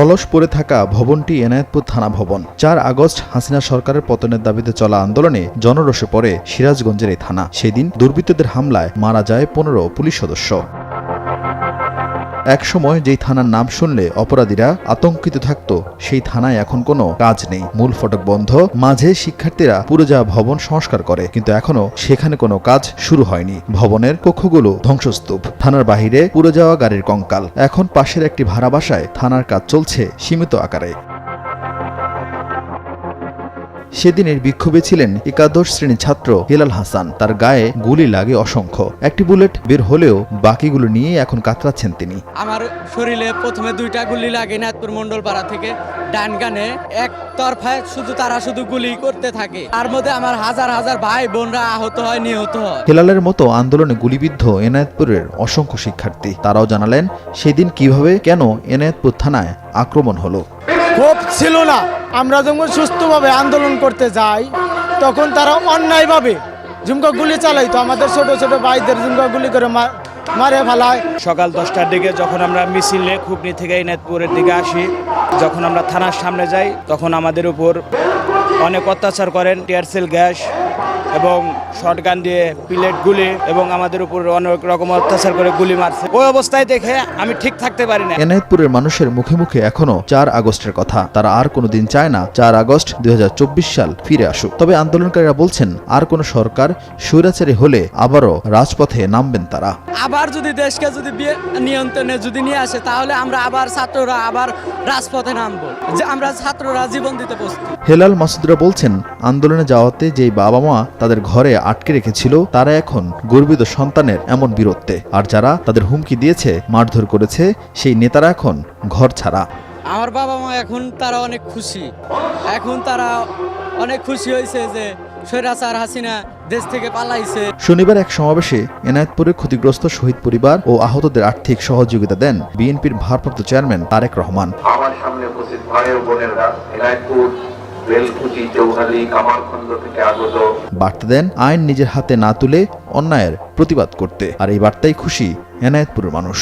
অলস পড়ে থাকা ভবনটি এনায়েতপুর থানা ভবন। চার আগস্ট হাসিনা সরকারের পতনের দাবিতে চলা আন্দোলনে জনরোষে পড়ে সিরাজগঞ্জের এই থানা। সেদিন দুর্বৃত্তদের হামলায় মারা যায় পনেরো পুলিশ সদস্য। একসময় যেই থানার নাম শুনলে অপরাধীরা আতঙ্কিত থাকত, সেই থানায় এখন কোনো কাজ নেই। মূল ফটক বন্ধ, মাঝে শিক্ষার্থীরা পুরো যাওয়া ভবন সংস্কার করে, কিন্তু এখনও সেখানে কোনো কাজ শুরু হয়নি। ভবনের কক্ষগুলো ধ্বংসস্তূপ। থানার বাহিরে পুরো যাওয়া গাড়ির কঙ্কাল। এখন পাশের একটি ভাড়া বাসায় থানার কাজ চলছে সীমিত আকারে। সেদিনের বিক্ষোভে ছিলেন একাদশ শ্রেণির ছাত্র হেলাল হাসান। তার গায়ে গুলি লাগে অসংখ্য। একটি বুলেট বের হলেও বাকিগুলো নিয়ে এখন কাতরাচ্ছেন তিনি। আমার শরীরে প্রথমে দুইটা গুলি লাগে নাথপুর মন্ডল পাড়া থেকে। ডান গানে এক তরফায় শুধু তারা শুধু গুলি করতে থাকে। তার মধ্যে আমার হাজার হাজার ভাই বোনরা আহত হয় নিহত হয়। হেলালের মতো আন্দোলনে গুলিবিদ্ধ এনায়েতপুরের অসংখ্য শিক্ষার্থী। তারাও জানালেন সেদিন কীভাবে কেন এনায়েতপুর থানায় আক্রমণ হলো? ক্ষোভ ছিল না। আমরা যখন সুস্থভাবে আন্দোলন করতে যাই, তখন তারা অন্যায়ভাবে ঝুমকা গুলি চালাই তো আমাদের ছোট ছোট ভাইদের ঝুমকা গুলি করে মারে ফেলায়। সকাল দশটার দিকে যখন আমরা মিছিলে খুবনি থেকে ইনায়তপুরের দিকে আসি, যখন আমরা থানার সামনে যাই, তখন আমাদের উপর অনেক অত্যাচার করেন, টিয়ারসেল গ্যাস এবং শর্টগান দিয়ে পিলেট গুলি এবং আমাদের উপর অনেক রকম অত্যাচার করে গুলি মারছে। ওই অবস্থায় দেখে আমি ঠিক থাকতে পারি না এনায়েতপুরের মানুষের মুখে মুখে এখনও চার আগস্টের কথা। তারা আর কোনোদিন চায় না চার আগস্ট দুই হাজার চব্বিশ সাল ফিরে আসুক। তবে আন্দোলনকারীরা বলছেন আর কোনো সরকার স্বৈরাচারী হলে আবারও রাজপথে নামবেন তারা। আবার যদি দেশকে যদি নিয়ন্ত্রণে যদি নিয়ে আসে তাহলে আমরা আবার ছাত্ররা আবার রাজপথে নামবো। যে আমরা ছাত্ররা জীবন দিতে প্রস্তুত। হেলাল মাসুদরা বলছেন আন্দোলনে যাওয়াতে যেই বাবা মা তাদের ঘরে আটকে রেখেছিল তারা এখন গর্বিত সন্তানের এমন বীরত্বে। আর যারা তাদের হুমকি দিয়েছে মারধর করেছে সেই নেতারা এখন ঘর ছাড়া। আমার বাবা মা এখন তারা অনেক খুশি। এখন তারা অনেক খুশি হয়েছে যে স্বৈরাচার হাসিনা দেশ থেকে পালাইছে। শনিবার এক সমাবেশে এনায়েতপুরের ক্ষতিগ্রস্ত শহীদ পরিবার ও আহতদের আর্থিক সহযোগিতা দেন বিএনপির ভারপ্রাপ্ত চেয়ারম্যান তারেক রহমান। আমার সামনে উপস্থিত ভাই ও বোনেরা এনায়তপুর বার্তা দেন আইন নিজের হাতে না তুলে অন্যায়ের প্রতিবাদ করতে। আর এই বার্তায় খুশি এনায়েতপুরের মানুষ।